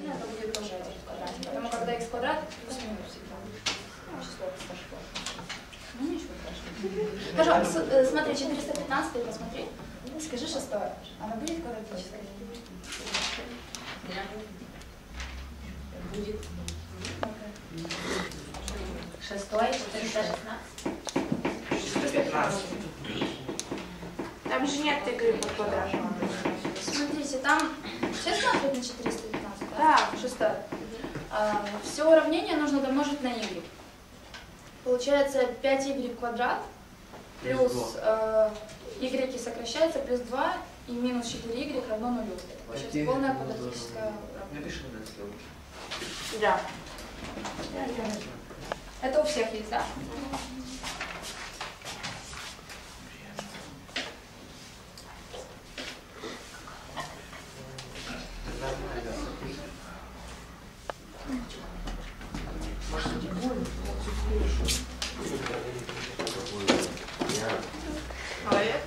1, это будет тоже f в квадрате. Поэтому когда x квадрат, плюс-минус всегда. Ну, число пошло. Ну, ничего страшного. Хорошо, смотри, 415 посмотри. Скажи шестое. Она будет квадратической? Будет Окей. шестой, 416. 115. Там же нет игры по квадрату. Смотрите, там все смотрят на 415, да? Да. Шестое. все уравнение нужно домножить на y. Получается 5y квадрат Плюс плюс э, y сокращается плюс 2 и минус 4y равно нулю. Это получается полная квадратическая уравнение. Напиши на доске. Да. Это у всех есть, да? Молодец.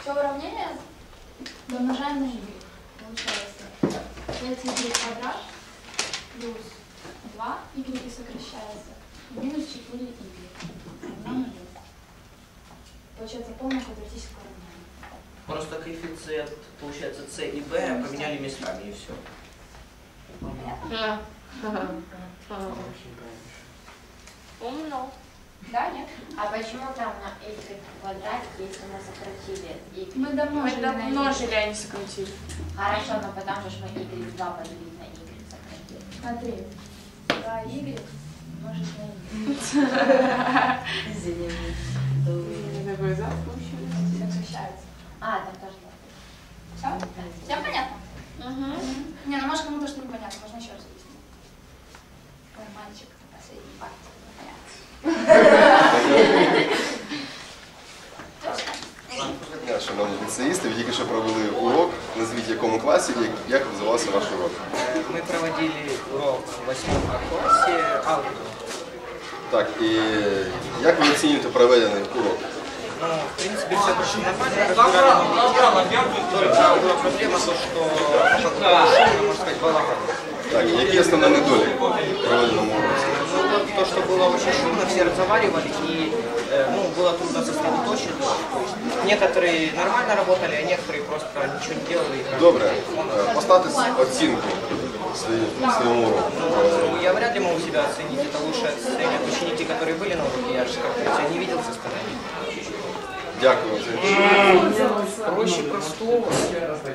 Все уравнение домножаем на y. Получается 5y квадрат плюс 2, y сокращается, и минус 4y равно нулю. Получается полное квадратическое уравнение. Просто коэффициент, получается, С и Б поменяли местами и все. Понятно? Умно. Да, нет? А почему там на y в квадрате, если мы сократили y? Мы Мы домножили y. домножили, а не сократили. Хорошо, но потому что мы y 2 поделили на y сократили. Смотри, 2y умножить на y. Запущенный. Сокращается. А, там тоже Все? Всем понятно? Угу. Не, ну может кому-то что непонятно, можно еще раз объяснить. Ой, мальчик, последний факт, непонятно. Дня, Шановні ліцеїсти, ви тільки що провели урок. Назвіть в якому класі, як, як називався ваш урок. Э, Мы проводили урок в восьмом классе алгебру. Так, і як ви оцінюєте проведений урок? Ну, в принципе, все прошло нормально. Разбирали. Только была проблема то, что шумно, можно сказать, балаган. Так, які основні недоліки в проведеному уроці? Ну, вот то, что было очень шумно, все разговаривали, и э, ну, было трудно сосредоточиться. То есть некоторые нормально работали, а некоторые просто ничего не делали. и как- Добре, е, поставте оцінку свої- своєму уроку. Ну, я вряд ли могу себя оценить. Это лучше оценят ученики, которые были на уроке. Я же как-то тебя не видел со стороны. Дякую за інтерв'ю. Проще простого.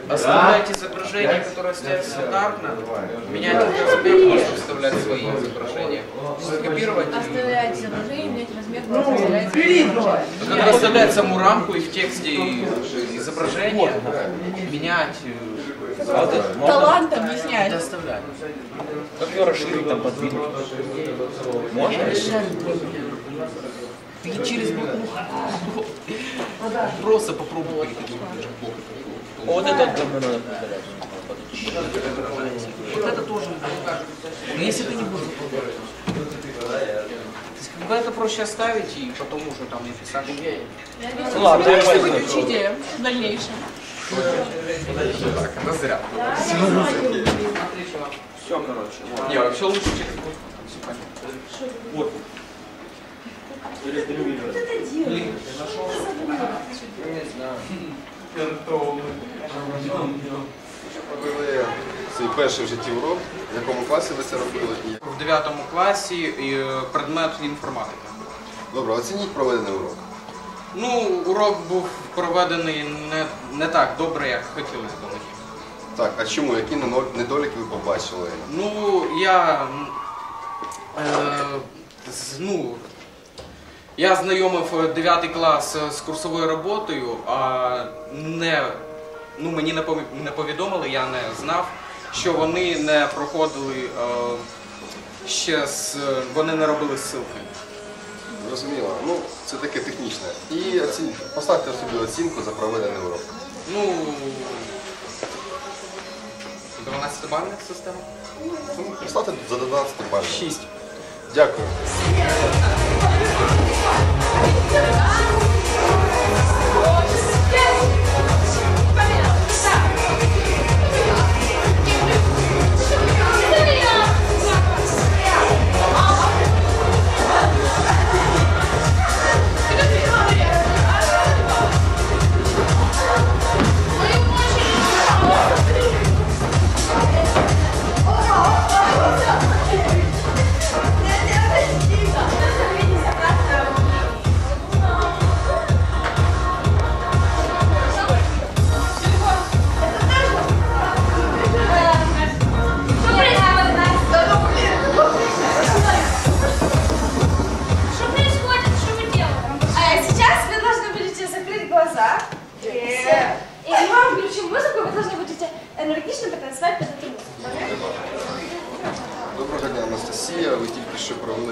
Оставляйте изображения, которые стоят стандартно. Меняйте размер, можно вставлять свои изображения. Скопировать. Оставлять изображение, менять размер, Когда оставлять саму рамку и в тексте и изображение, менять. э, Талант объяснять. Это оставлять. Как ее расширить, там подвинуть? Можно? Ты через букву. Просто попробуй переходить. Вот это давно надо Вот это тоже. Но если ты не будешь когда это проще оставить и потом уже там написать. Ладно, если вы учите в дальнейшем. Так, это зря. Все, короче. Не, все лучше через букву. Всё понятно. Вот. Блин, ты нашел? Не знаю. Провели свій перший в житті урок. В якому класі ви це робили? І... В 9 класі і, е, предмет інформатика. Добре, оцініть проведений урок. Ну, урок був проведений не, не так добре, як хотілося б. Так, а чому? Які недоліки ви побачили? Ну, я. Е, з- ну, я знайомив 9 клас з курсовою роботою, а не, ну, мені не не повідомили, я не знав, що вони не проходили е, ще з. Вони не робили ссылки. Зрозуміло. Ну, це таке технічне. І оцін... поставте собі оцінку за проведений урок. Ну. 12-бальна система? Ну, поставте за 12 бальів. 6. Дякую.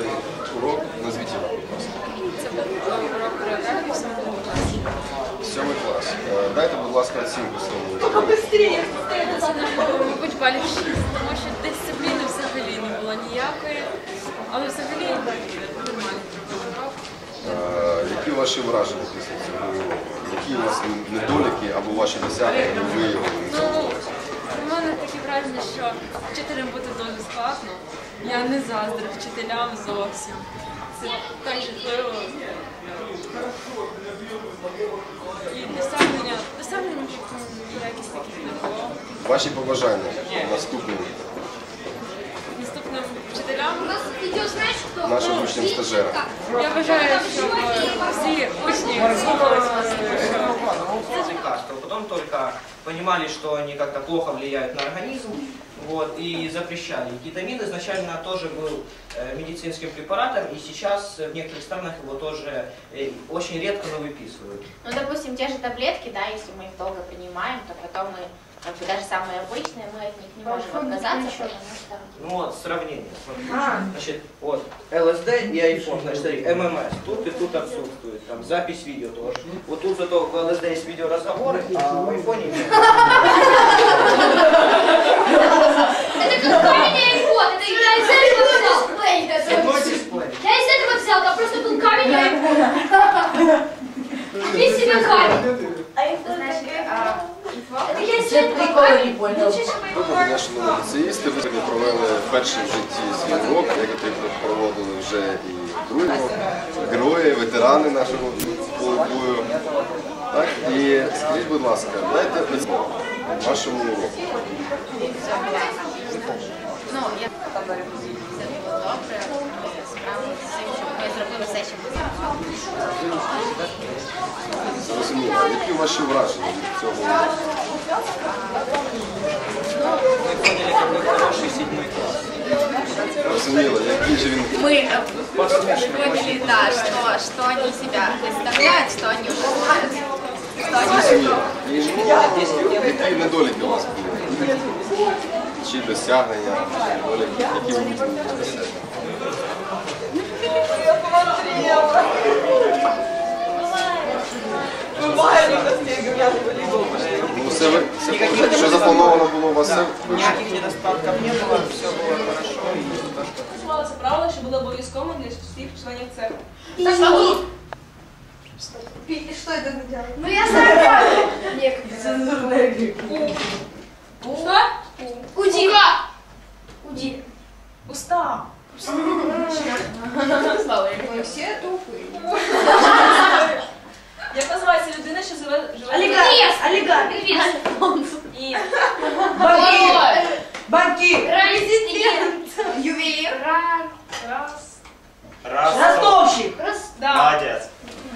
Провели урок. Назвіть його, будь ласка. Це був урок хореографії в самому класі. Сьомий клас. Е, Дайте, будь ласка, оцінку своєму. Це не мабуть, балів 6, тому що дисципліни взагалі не було ніякої. Але взагалі нормально зробили урок. Е, Які ваші враження після цього уроку? Які у вас недоліки або ваші досягнення Ну, у мене таке враження, що вчителям бути дуже складно. Я не заздрю вчителям зовсім. Це так жахливо. І досягнення, досягнення якісь таких не було. Ваші побажання наступним Наступним вчителям нашим учням стажерам. я вважаю, щоб всі учні слухалися понимали, что они как-то плохо влияют на организм, вот, и запрещали. Кетамин изначально тоже был э, медицинским препаратом, и сейчас в некоторых странах его тоже э, очень редко, выписывают. Ну, допустим, те же таблетки, да, если мы их долго принимаем, то потом мы, бы даже самые обычные, мы от них не можем отказаться, потому что... Ну вот, сравнение. смотри. Значит, вот, ЛСД и iPhone, значит, смотри, ММС, тут и тут отсутствует, там, запись видео тоже. Вот тут зато в ЛСД есть видеоразговоры, а в айфоне нет. Это как камень айфон, это я из этого взял. Дисплей. Я из этого взял, там просто был камень айфон. Купи себе камень. Это я из этого камень. Доброго ліцеїсти. Ви сьогодні провели перший в житті свій урок, як і проводили вже і другий урок. Герої, ветерани нашого бою. Так, і скажіть, будь ласка, дайте оцінку вашому уроку. Ну, я все було добре, ми справилися з що ми зробили все, що ми Зрозуміло, які ваші враження від цього уроку? Мы поняли, какой хороший седьмой класс. Зрозуміло, який же він Мы э, поняли, да, что, что они себя представляют, что они умеют, что они зрозуміло. І ну, які недоліки у вас були? Чи досягнення, чи недоліки, які ви хотіли досягти? Ну, все, ви- все виходить, що заплановано було у вас все вийшло? Никаких недостатков не было, все было хорошо. Что Стосувалося правила, що було обов'язково для всіх членів цеху. Ну я знаю. Некогда. Що? Уди. Уди. Уста. Як називається людина, що живе живе? Олигарх. Олигарх. Ні. Банкир. Резидент. Ювелир. Раз. Ростовщик. Да. Молодец.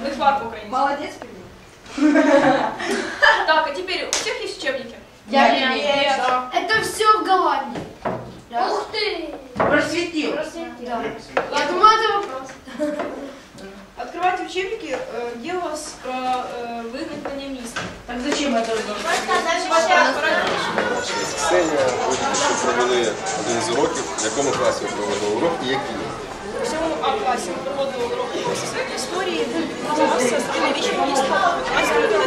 Лихвар по-українськи. Молодец. Так, а теперь у всех есть учебники? Я Нет. Это все в Голландии. Ух ты. Просветил. Да. Я думала, это вопрос. Открывайте учебники, э, где у вас про э, виникнення міста. Так зачем это нужно? Ксенія, ви тільки що провели один з уроків. В якому класі ви провели урок і який? В сьомому А класі ми проводили урок сьогодні історії, намагалися середньовічне місто, громадська людина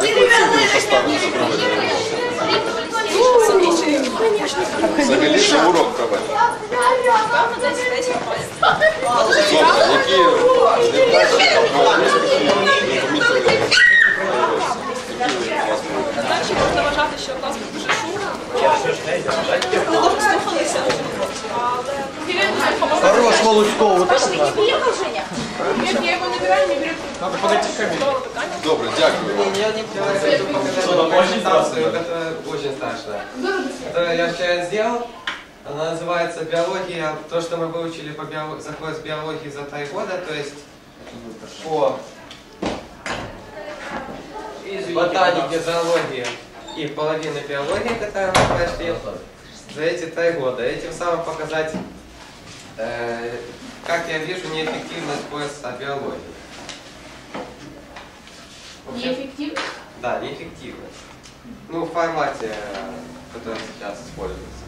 Яку оцінку ви поставили за проведення уроку? Взагалі це урок провели. Певно, десь 10 класів. Добре, дякую вам. Я не показать презентацию, это очень страшно. Это я вчера сделал, она называется биология, то, что мы выучили по био... заход с биологии за три года, то есть по ботанике, зоологии и половины биологии, которую мы прошли за эти три года. Этим самым показать, э, как я вижу неэффективность поиска биологии. Неэффективно? да, неэффективность. Ну, в формате, который сейчас используется.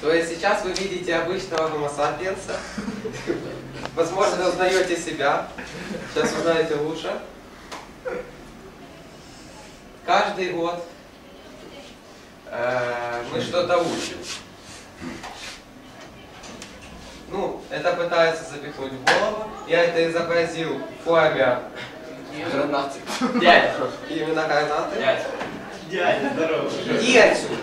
То есть сейчас вы видите обычного гомо сапиенса. Возможно, узнаете себя. Сейчас узнаете лучше. Каждый год э, мы что-то учим. Ну, это пытается запихнуть в голову. Я это изобразил в форме Гранаты. Дядя. Именно гранаты. Дядя. Дядя, здорово. И отсюда.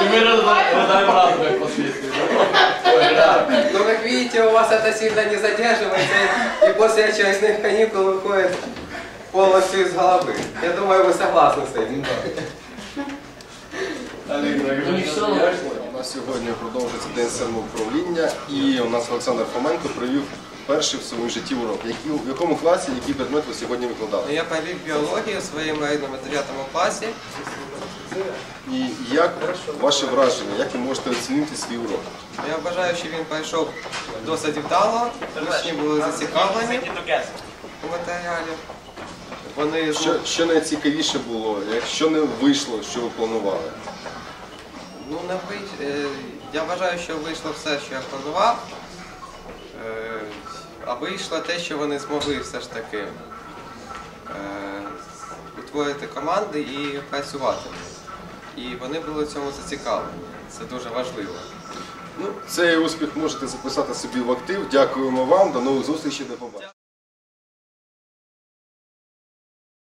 И мы раздаем разные последствия. Да. Но как видите, у вас это сильно не задерживается, и после очередных каникул выходит полностью из головы. Я думаю, вы согласны с этим. У нас сьогодні продовжується день самоуправління і у нас Олександр Фоменко провів перший в своєму житті урок. Які, в якому класі, який предмет ви сьогодні викладали? Я провів біологію в своєму рідному 9 класі. І як ваше враження, як ви можете оцінити свій урок? Я вважаю, що він пройшов досить вдало, учні були зацікавлені у матеріалі. Вони Що, що найцікавіше було, якщо не вийшло, що ви планували? Ну, не вийш- е, я вважаю, що вийшло все, що я планував. Е, А вийшло те, що вони змогли все ж таки е, утворити команди і працювати. І вони були в цьому зацікавлені. Це дуже важливо. Ну, цей успіх можете записати собі в актив. Дякуємо вам. До нових зустрічей, до побачення.